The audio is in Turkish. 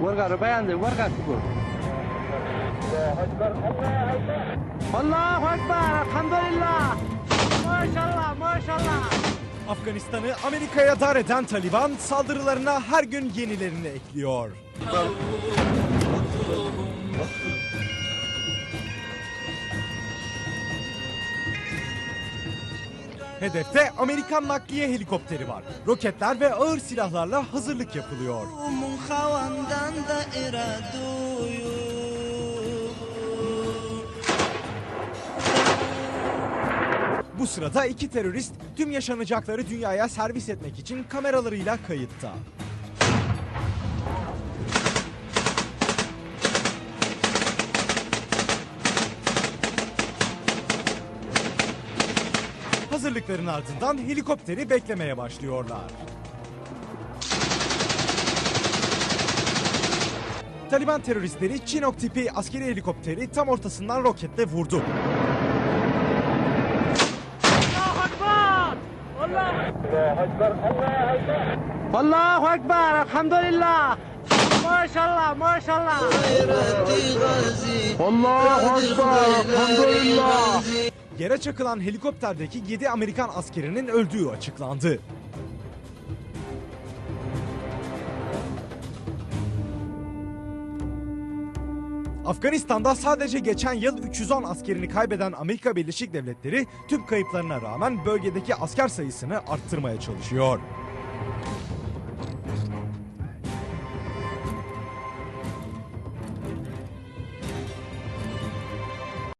ورقة ربيع عندي ورقة تقول الله أكبر الحمد لله ما شاء الله ما شاء الله Afganistan'ı Amerika'ya dar eden Taliban saldırılarına her gün yenilerini ekliyor. Hedefte Amerikan nakliye helikopteri var. Roketler ve ağır silahlarla hazırlık yapılıyor. Bu sırada iki terörist tüm yaşanacakları dünyaya servis etmek için kameralarıyla kayıtta. Hazırlıkların ardından helikopteri beklemeye başlıyorlar. Taliban teröristleri Chinook tipi askeri helikopteri tam ortasından roketle vurdu. Allahu Ekber, Elhamdülillah. Maşallah, maşallah. Allahu Ekber, Elhamdülillah yere çakılan helikopterdeki 7 Amerikan askerinin öldüğü açıklandı. Afganistan'da sadece geçen yıl 310 askerini kaybeden Amerika Birleşik Devletleri tüm kayıplarına rağmen bölgedeki asker sayısını arttırmaya çalışıyor.